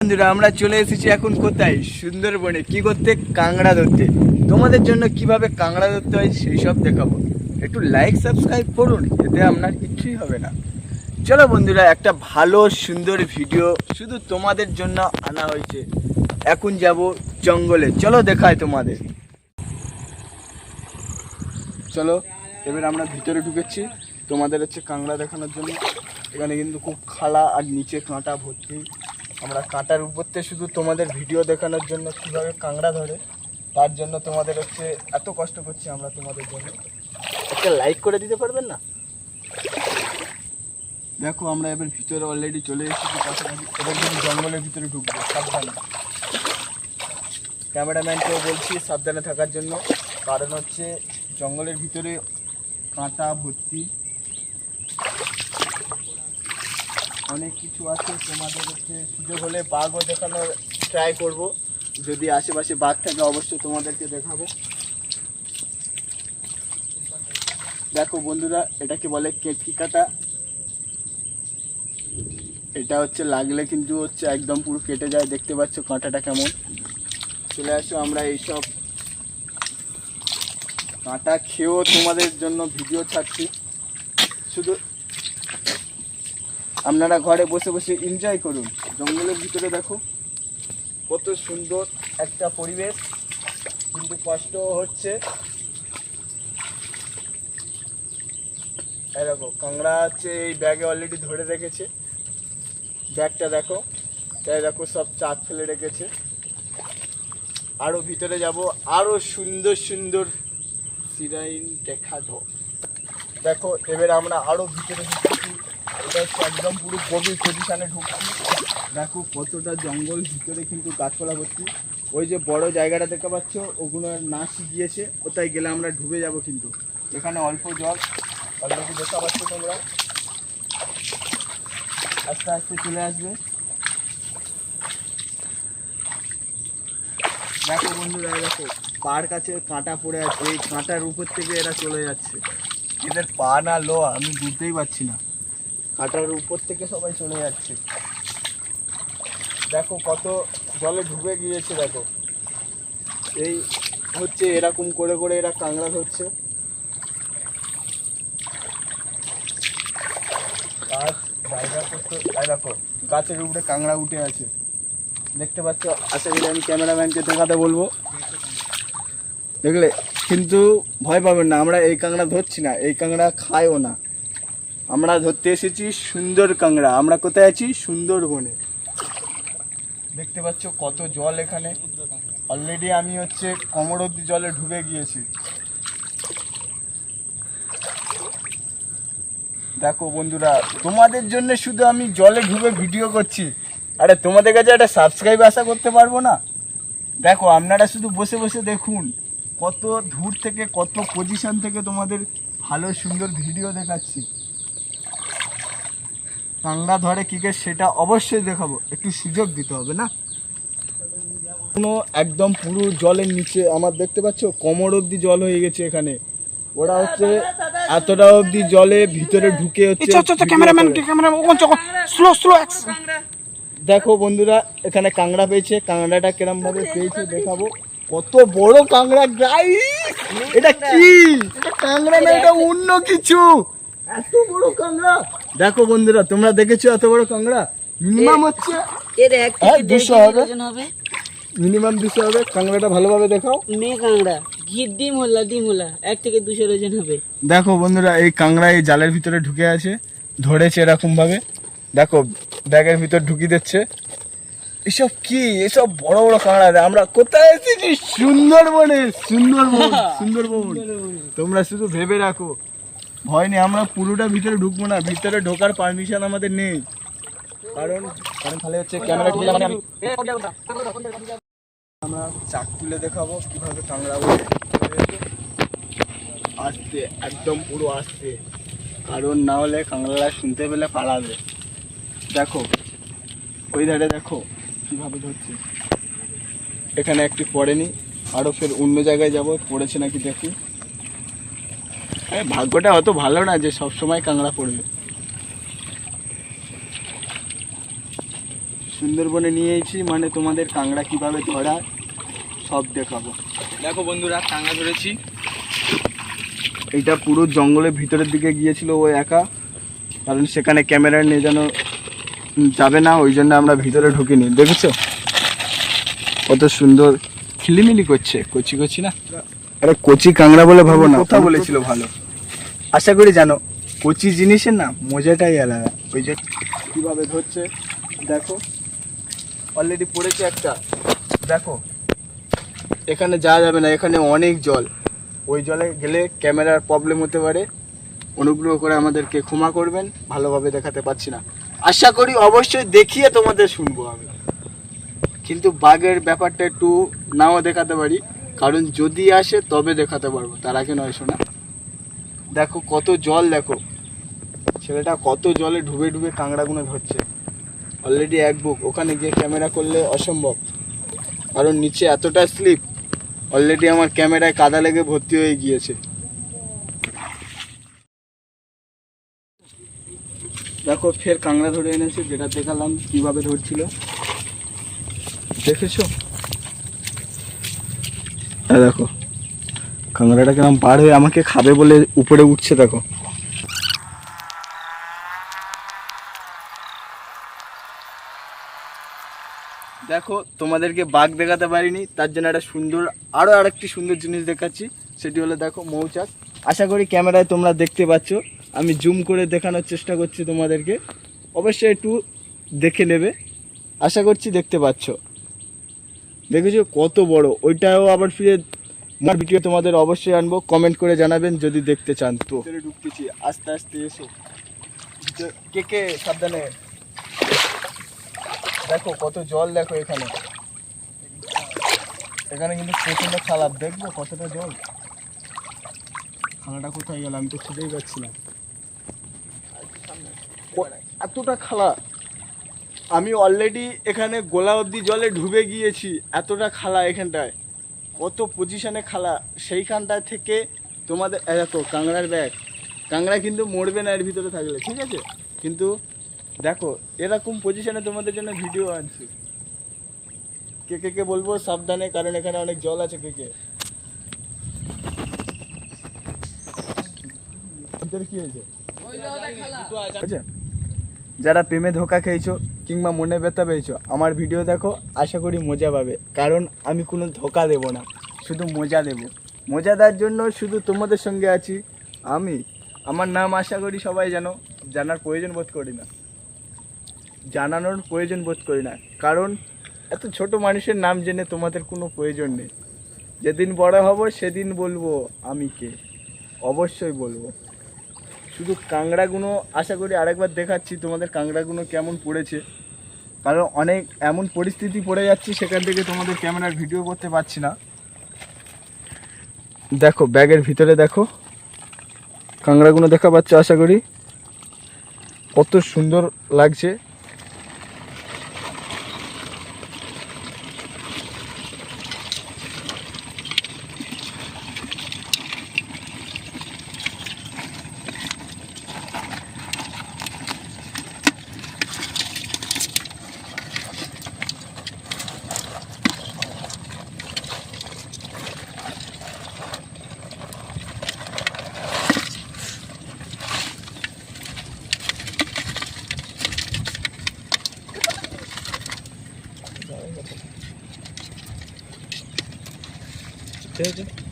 বন্ধুরা, আমরা চলে এসেছি এখন কোথায়? সুন্দরবনে। কি করতে? কাংড়া ধরতে। তোমাদের জন্য কীভাবে কাংড়া ধরতে হয় সেই সব দেখাবো। একটু লাইক সাবস্ক্রাইব করুন, এতে আপনার কিছুই হবে না। চলো বন্ধুরা, একটা ভালো, সুন্দর ভিডিও শুধু তোমাদের জন্য আনা হয়েছে। এখন যাব জঙ্গলে। চলো দেখায় তোমাদের। চলো, এবার আমরা ভিতরে ঢুকেছি। তোমাদের হচ্ছে কাংড়া দেখানোর জন্য। এখানে কিন্তু খুব খালা আর নিচে কাঁটা ভর্তি। আমরা কাঁটার উপর থেকে শুধু তোমাদের ভিডিও দেখানোর জন্য কীভাবে কাঁকড়া ধরে, তার জন্য তোমাদের হচ্ছে এত কষ্ট করছি আমরা তোমাদের জন্য। একটা লাইক করে দিতে পারবেন না? দেখো, আমরা এবার ভিতরে অলরেডি চলে এসেছি কাছাকাছি। এবার জঙ্গলের ভিতরে ঢুকবো, সাবধানে। ক্যামেরাম্যানকেও বলছি, সাবধানে থাকার জন্য। কারণ হচ্ছে জঙ্গলের ভিতরে কাঁটা ভর্তি। অনেক কিছু আছে, তোমাদের হচ্ছে সুযোগ হলে বাঘও দেখানোর ট্রাই করব। যদি আশেপাশে বাঘ থাকে, অবশ্যই তোমাদেরকে দেখাবো। দেখো বন্ধুরা এটাকে বলে কেটকি কাটা? এটা হচ্ছে লাগলে কিন্তু হচ্ছে একদম পুরো কেটে যায়, দেখতে পাচ্ছ কাঁটাটা কেমন। চলে আসো আমরা এইসব কাঁটা খেয়েও তোমাদের জন্য ভিডিও ছাড়ছি। শুধু আপনারা ঘরে বসে বসে এনজয় করুন। জঙ্গলের ভিতরে দেখো, কত সুন্দর একটা পরিবেশ। কিন্তু কষ্ট হচ্ছে। দেখো কাংড়া আছে, এই ব্যাগে অলরেডি ধরে রেখেছে। ব্যাগটা দেখো তাই দেখো সব চাক ফেলে রেখেছে। আরও ভিতরে যাব, আরও সুন্দর সুন্দর সিরাইন দেখাবো দেখো, এবার আমরা আরও ভিতরে একদম পুরো গভীর পজিশনে ঢুকছি। দেখো কতটা জঙ্গল, ভিতরে কিন্তু গাছপালা ভর্তি। ওই যে বড় জায়গাটা দেখতে পাচ্ছ, ওগুলো না শিখিয়েছে ওটাই গেলে আমরা ডুবে যাব কিন্তু। এখানে অল্প জল অলরেডি দেখতে পাচ্ছ তোমরা। আস্তে আস্তে চলে আসবে। দেখো বন্ধুরা, দেখো, পার কাছে কাঁটা পড়ে আছে, এই কাঁটার উপর থেকে এরা চলে যাচ্ছে। এদের পা না লো আমি বুঝতেই পারছি না। কাঁটার উপর থেকে সবাই চলে যাচ্ছে। দেখো কত জলে ডুবে গিয়েছে, দেখো। এই হচ্ছে এরকম করে করে এরা কাংড়া ধরছে। গাছ জায়গা গাছের উপরে কাংড়া উঠে আছে। দেখতে পাচ্ছ, আশা করি আমি ক্যামেরাম্যানকে দেখাতে বলব। দেখলে, কিন্তু ভয় পাবেন না, আমরা এই কাঁকড়া ধরছি না, এই কাঁকড়া খাইও না। আমরা ধরতে এসেছি সুন্দর কাঁকড়া। আমরা কোথায় আছি? সুন্দরবনে। দেখতে পাচ্ছ কত জল এখানে। অলরেডি আমি হচ্ছে কোমর অব্দি জলে ঢুবে গিয়েছি। দেখো বন্ধুরা, তোমাদের জন্য শুধু আমি জলে ঢুবে ভিডিও করছি। আরে, তোমাদের কাছে একটা সাবস্ক্রাইব আশা করতে পারব না? দেখো, আপনারা শুধু বসে বসে দেখুন। কত দূর থেকে, কত পজিশন থেকে তোমাদের ভালো, সুন্দর ভিডিও দেখাচ্ছি। কাংড়া ধরে কি কে সেটা অবশ্যই দেখাবো। একটু সুযোগ দিতে হবে না? কোনো একদম পুরো জলের নিচে আমার দেখতে পাচ্ছ কোমর অবধি জল হয়ে গেছে এখানে। ওরা হচ্ছে এতটা অবধি জলে ভিতরে ঢুকে হচ্ছে স্লো স্লো দেখো বন্ধুরা এখানে কাংড়া পেয়েছে। কাংড়াটা কিরম ভাবে পেয়েছে দেখাবো। কত বড় কাংড়া গাইস এটা কি? এটা কাংড়া না এটা অন্য কিছু। এত বড় কাংড়া! দেখো বন্ধুরা তোমরা দেখেছ এত বড় কাংড়া মিনিমাম হচ্ছে এর এক হ্যাঁ, থেকে দুশো হবে। মিনিমাম দিতে হবে। কাংড়াটা ভালোভাবে দেখাও। মেয়ে কাংড়া ঘি ডিম হলা ডিম হলা এক থেকে দুশো ওজন হবে। দেখো বন্ধুরা এই কাংড়া এই জালের ভিতরে ঢুকে আছে। ধরেছে এরকম ভাবে দেখো ব্যাগের ভিতর ঢুকিয়ে দিচ্ছে। এসব কি? এসব বড় বড় কাঁকড়া। আমরা কোথায় এসেছি? সুন্দরবনে। সুন্দরবন। সুন্দরবন। তোমরা শুধু ভেবে রাখো। ভয় নেই, আমরা পুরোটা ভিতরে ঢুকবো না, ভিতরে ঢোকার পারমিশন আমাদের নেই। কারণ কারণ তাহলে হচ্ছে ক্যামেরা ঢুকে যাবে আমরা চাক তুলে দেখাবো, কীভাবে ওঠে আস্তে, একদম পুরো আস্তে। কারণ না হলে কাংড়ারা শুনতে পেলে পালাবে দেখো ওই ধারে দেখো, কীভাবে ধরছে। এখানে একটি পড়েনি আরও ফের অন্য জায়গায় যাব, পড়েছে নাকি দেখি। ভাগ্যটা অত ভালো না যে সব সময় কাংড়া পড়বে। সুন্দরবনে নিয়ে এসেছি মানে তোমাদের কাঁকড়া কীভাবে ধরা সব দেখাবো। দেখো বন্ধুরা কাঁকড়া ধরেছি। এটা পুরো জঙ্গলের ভিতরের দিকে গিয়েছিল ও একা কারণ সেখানে ক্যামেরা নিয়ে যেন যাবে না ওই জন্য আমরা ভিতরে ঢুকিনি। দেখেছ? কত সুন্দর খিলিমিলি করছে কচি কচি না? আরে কচি কাঁকড়া বলে ভাবো না। কথা বলেছিল ভালো। আশা করি জানো, কচি জিনিসের না মজাটাই আলাদা। ওই যে কীভাবে ধরছে, দেখো অলরেডি পড়েছে একটা। দেখো, এখানে যাওয়া যাবে না, এখানে অনেক জল। ওই জলে গেলে ক্যামেরার প্রবলেম হতে পারে। অনুগ্রহ করে আমাদেরকে ক্ষমা করবেন, ভালোভাবে দেখাতে পারছি না। আশা করি অবশ্যই দেখিয়ে তোমাদের শুনব আমি। কিন্তু বাঘের ব্যাপারটা একটু নাও দেখাতে পারি, কারণ যদি আসে তবে দেখাতে পারব, তার আগে নয় শোনা। দেখো কত জল, দেখো। ছেলেটা কত জলে ডুবে ডুবে কাঁকড়াগুলো ধরছে। অলরেডি এক বুক। ওখানে গিয়ে ক্যামেরা করলে অসম্ভব। কারণ নিচে এতটা স্লিপ অলরেডি আমার ক্যামেরায় কাদা লেগে ভর্তি হয়ে গিয়েছে। দেখো, ফের কাঁকড়া ধরে এনেছে, যেটা দেখালাম কীভাবে ধরছিল। দেখেছ? হ্যাঁ দেখো। কাঁকড়াটা কেমন পার হয়ে আমাকে খাবে বলে উপরে উঠছে, দেখো। দেখো, তোমাদেরকে বাঘ দেখাতে পারিনি, তার জন্য একটা সুন্দর আরও আরেকটি সুন্দর জিনিস দেখাচ্ছি। সেটি হলো, দেখো, মৌচাক। আশা করি ক্যামেরায় তোমরা দেখতে পাচ্ছ। আমি জুম করে দেখানোর চেষ্টা করছি তোমাদেরকে। অবশ্যই একটু দেখে নেবে। আশা করছি দেখতে পাচ্ছ। দেখেছ, কত বড়। ওইটাও আবার ফিরে আমার ভিডিও তোমাদের অবশ্যই আনব কমেন্ট করে জানাবেন যদি দেখতে চান তো। ঢুকতেছি, আস্তে আস্তে এসো। কে কে সাবধানে? দেখো কত জল দেখো এখানে। এখানে কিন্তু প্রচণ্ড খারাপ দেখব কতটা জল। খানাটা কোথায় গেল? আমি তো খুঁজেই পাচ্ছি না এতটা খালা। আমি অলরেডি এখানে গোলা অব্দি জলে ডুবে গিয়েছি, এতটা খালা এখানটায়। কত পজিশনে খালা সেইখানটা থেকে তোমাদের দেখো কাংড়ার ব্যাগ কাংড়া কিন্তু মরবে না এর ভিতরে থাকলে ঠিক আছে? কিন্তু দেখো এরকম পজিশনে তোমাদের জন্য ভিডিও আনছি। কে কে কে বলব? সাবধানে কারণ এখানে অনেক জল আছে কে কে? ভিতরে কি হয়েছে? যারা প্রেমে ধোকা খেয়েছো কিংবা মনে ব্যথা পেয়েছ, আমার ভিডিও দেখো, আশা করি মজা পাবে। কারণ আমি কোনো ধোকা দেব না, শুধু মজা দেব। মজা দেওয়ার জন্য শুধু তোমাদের সঙ্গে আছি আমি। আমার নাম আশা করি সবাই জানো, জানার প্রয়োজন বোধ করি না। জানানোর প্রয়োজন বোধ করি না। কারণ এত ছোট মানুষের নাম জেনে তোমাদের কোনো প্রয়োজন নেই। যেদিন বড় হব, সেদিন বলব আমি কে। অবশ্যই বলব। শুধু কাংড়াগুলো আশা করি আরেকবার দেখাচ্ছি তোমাদের কাংড়াগুলো কেমন পড়েছে। কারণ অনেক এমন পরিস্থিতি পড়ে যাচ্ছে সেখান থেকে তোমাদের ক্যামেরার ভিডিও করতে পারছি না। দেখো, ব্যাগের ভিতরে দেখো। কাংড়াগুলো দেখা পাচ্ছ আশা করি। কত সুন্দর লাগছে। ঠিক আছে